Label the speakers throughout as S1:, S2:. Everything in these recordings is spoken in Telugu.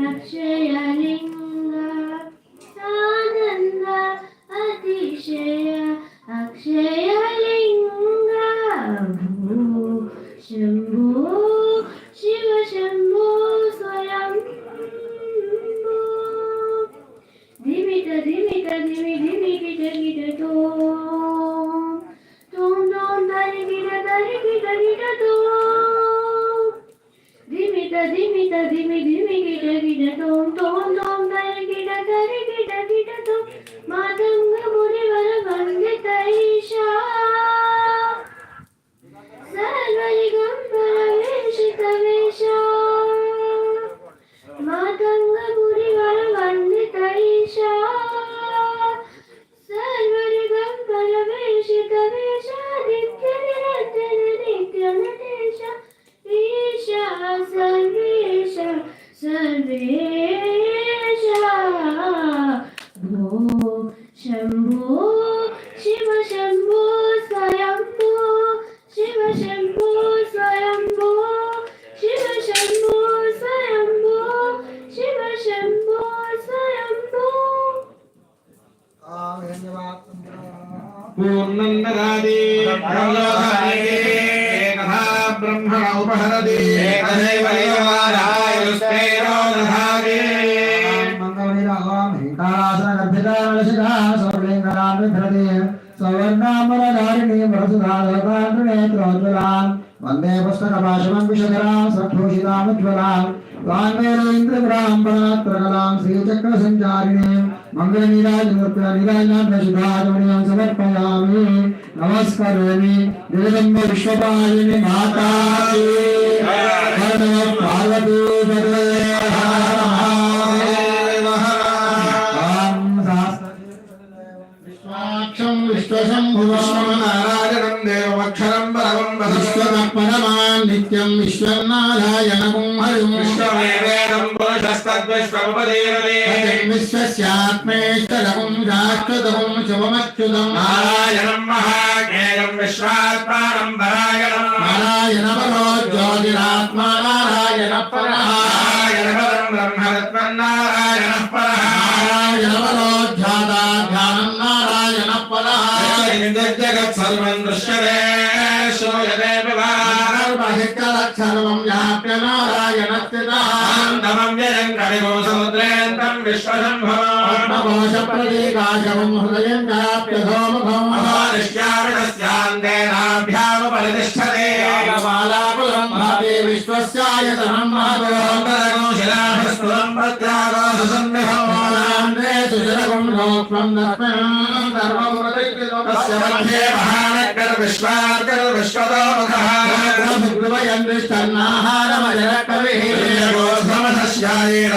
S1: రక్షయలింగ సానంద అతిశయ అక్షయలింగ శంభో శివ శంభో
S2: స్వయం దిమిత దిమిత దిమి దిమి కిట
S3: కిటతో सर्वज्ञेत्रोज्ज्वलाम् वंदे पुस्तकपाशवम् विषधराम् सठोषितामुज्ज्वलाम् वाङ्मेरेन्द्रग्राम् पदात्रकलाम् श्रीचक्रसञ्चारिणीम् मङ्गलनीराजनिराजनाथशिधारुण्याम् समर्पयामि విశ్వం విశ్వశంభువారాయణం దేవక్షరం పరమం విశ్వమ పరమాన్ నిత్యం విశ్వం
S2: నారాయణం
S3: హరిం
S2: విశ్వమేవేదం పురుషస్తద్విశ్వముపదేవదే
S3: విశ్వస్యాత్మేశ్వరం శాశ్వతం శుభమచ్యుతం.
S2: నారాయణం यदे सर्वम्
S3: याप्यनारायणस्थितान्तमम् व्ययम् कविगो हृदयम्
S2: याप्य सोमभवानिष्यारणस्यान्तेनाभ्यामुपरितिष्ठते बालाकुलम् भावे विश्वस्यायतनम्
S3: महतो शिलाभस्तुलम् प्रत्यागो
S2: सुसन्निभव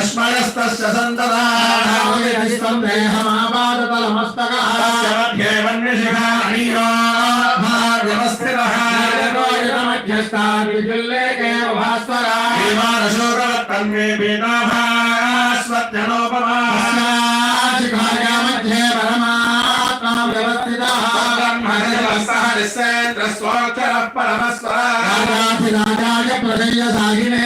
S2: స్మరస్తస్య సంతదాం
S3: దేహమాపాదతలమస్తకస్థిరమధ్యస్థాభిలేకేవ భాస్వరా ేనాభాస్వత్యనోపమా
S2: అగ్రస్వాక్షర పరమస్వ
S3: రాజాయ ప్రజయ సాగినే.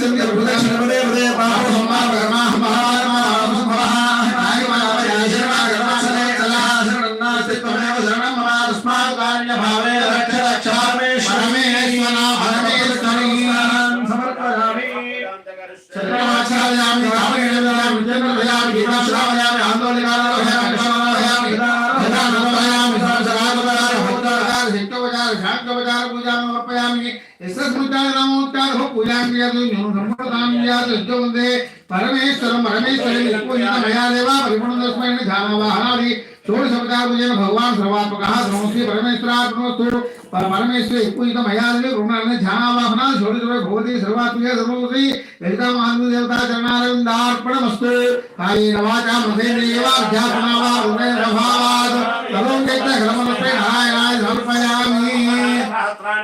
S3: విజయనగరయామి గీతాశ్రావయామి ఆందోళనకారయామి కృష్ణావయామి గదానవయామి సహస్రాగవయామి భక్తావతార శక్తవతార శాంతవతార పూజామి సమర్పయామి యశస్మృతాయ నమోత్తార పూజామి యదు సంప్రదామి యదు యుద్ధముందే పరమేశ్వరం పరమేశ్వరి పూజిత మయా దేవ పరిపూర్ణస్మైన ధ్యానవాహనాది షోడశపదార పూజన భగవాన్ సర్వాత్మక శ్రీ పరమేశ్వరాత్మస్తు పరమేశ్వరి పూజిత మయాదేవి రుణాలని ధ్యానావాహన షోడశ భగవతి సర్వాత్మక సర్వశ్రీ లలితా మహాదేవ దేవతా చరణారవిందార్పణమస్తు కాయేన వాచా మధేనేవ అధ్యాత్మనా వా రుణేన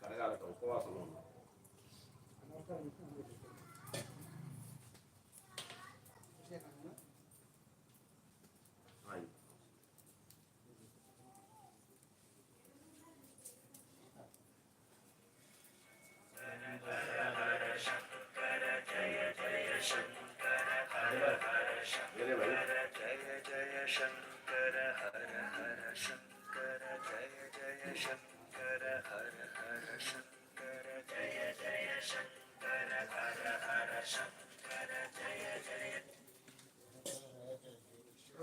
S2: కడగాలట ఉపవాసంలో ఉన్నా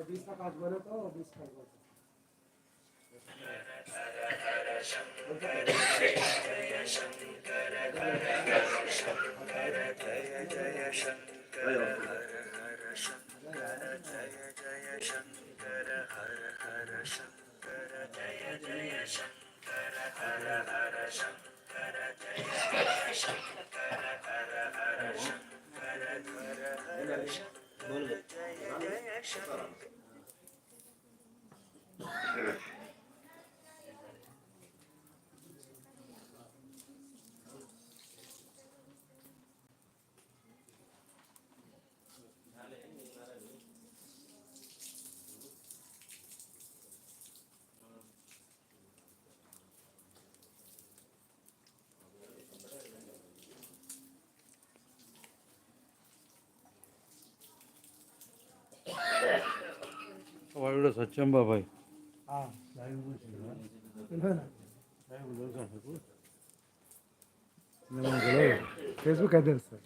S4: বিশটা কাজ বলে তো বিশ কাজ বলে শঙ্কর জয় শঙ্কর জয় শঙ্কর
S5: వాడు సత్యం బాబాయ్.
S6: ఫేస్బుక్ అయితే సార్